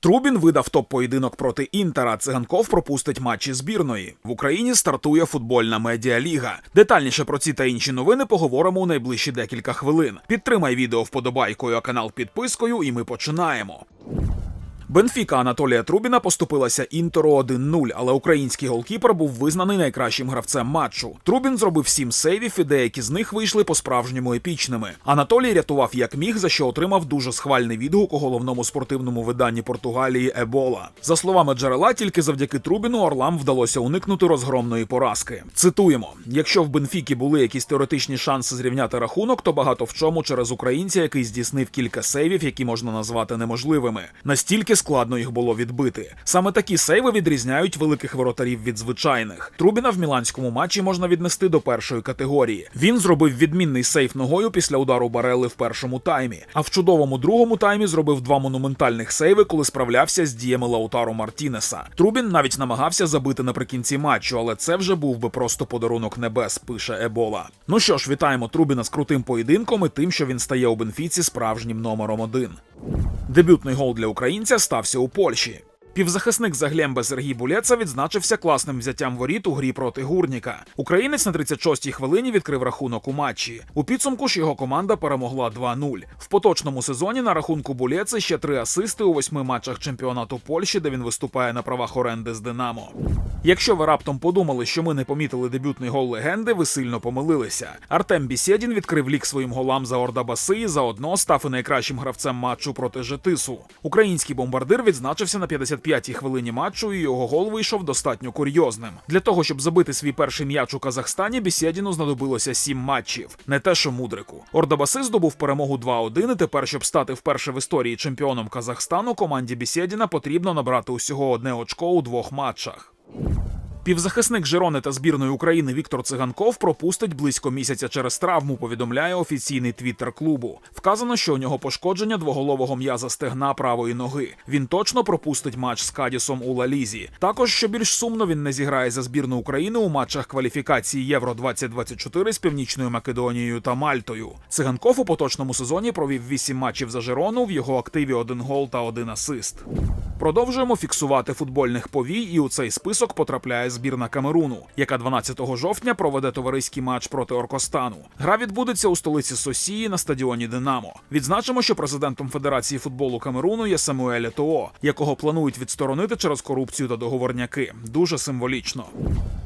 Трубін видав топ-поєдинок проти Інтера. Циганков пропустить матчі збірної. В Україні стартує футбольна медіаліга. Детальніше про ці та інші новини поговоримо у найближчі декілька хвилин. Підтримай відео вподобайкою, а канал підпискою, і ми починаємо. Бенфіка Анатолія Трубіна поступилася Інтеру 1-0, але український голкіпер був визнаний найкращим гравцем матчу. Трубін зробив сім сейвів, і деякі з них вийшли по-справжньому епічними. Анатолій рятував як міг, за що отримав дуже схвальний відгук у головному спортивному виданні Португалії Ебола. За словами джерела, тільки завдяки Трубіну Орлам вдалося уникнути розгромної поразки. Цитуємо: якщо в Бенфікі були якісь теоретичні шанси зрівняти рахунок, то багато в чому через українця, який здійснив кілька сейвів, які можна назвати неможливими. Настільки складно їх було відбити. Саме такі сейви відрізняють великих воротарів від звичайних. Трубіна в міланському матчі можна віднести до першої категорії. Він зробив відмінний сейф ногою після удару Барели в першому таймі. А в чудовому другому таймі зробив два монументальних сейви, коли справлявся з діями Лаутаро Мартінеса. Трубін навіть намагався забити наприкінці матчу, але це вже був би просто подарунок небес, пише Ебола. Ну що ж, вітаємо Трубіна з крутим поєдинком і тим, що він стає у Бенфіці справжнім номером один. Дебютний гол для українця стався у Польщі. Півзахисник Заглембе Сергій Булеца відзначився класним взяттям воріт у грі проти Гурніка. Українець на 36-й хвилині відкрив рахунок у матчі. У підсумку ж його команда перемогла 2-0. В поточному сезоні на рахунку Булеци ще три асисти у восьми матчах чемпіонату Польщі, де він виступає на правах оренди з Динамо. Якщо ви раптом подумали, що ми не помітили дебютний гол легенди, ви сильно помилилися. Артем Бісєдін відкрив лік своїм голам за Ордабаси і заодно став і найкращим гравцем матчу проти Жетису. Український бомбардир відзначився на 55-й хвилині матчу, і його гол вийшов достатньо курйозним. Для того, щоб забити свій перший м'яч у Казахстані, Бісєдіну знадобилося сім матчів, не те, що мудрику. Ордабаси здобув перемогу 2-1, і тепер, щоб стати вперше в історії чемпіоном Казахстану, команді Бісєдіна потрібно набрати усього одне очко у двох матчах. Півзахисник Жирони та збірної України Віктор Циганков пропустить близько місяця через травму. Повідомляє офіційний твіттер клубу. Вказано, що у нього пошкодження двоголового м'яза стегна правої ноги. Він точно пропустить матч з Кадісом у Лалізі. Також, що більш сумно, він не зіграє за збірну України у матчах кваліфікації Євро 2024 з Північною Македонією та Мальтою. Циганков у поточному сезоні провів 8 матчів за Жирону. В його активі один гол та один асист. Продовжуємо фіксувати футбольних повій, і у цей список потрапляє збірна Камеруну, яка 12 жовтня проведе товариський матч проти Оркостану. Гра відбудеться у столиці Сосії на стадіоні Динамо. Відзначимо, що президентом Федерації футболу Камеруну є Самуель Етоо, якого планують відсторонити через корупцію та договорняки. Дуже символічно.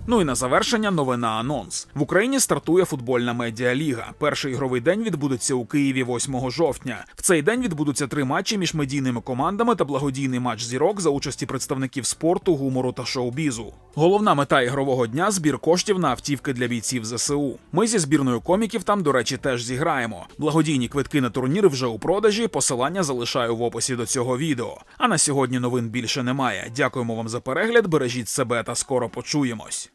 Ну і на завершення новина анонс. В Україні стартує футбольна медіаліга. Перший ігровий день відбудеться у Києві 8 жовтня. В цей день відбудуться три матчі між медійними командами та благодійний матч зірок за участі представників спорту, гумору та шоу-бізу. Головна мета ігрового дня збір коштів на автівки для бійців ЗСУ. Ми зі збірною коміків там, до речі, теж зіграємо. Благодійні квитки на турнір вже у продажі. Посилання залишаю в описі до цього відео. А на сьогодні новин більше немає. Дякуємо вам за перегляд. Бережіть себе та скоро почуємось.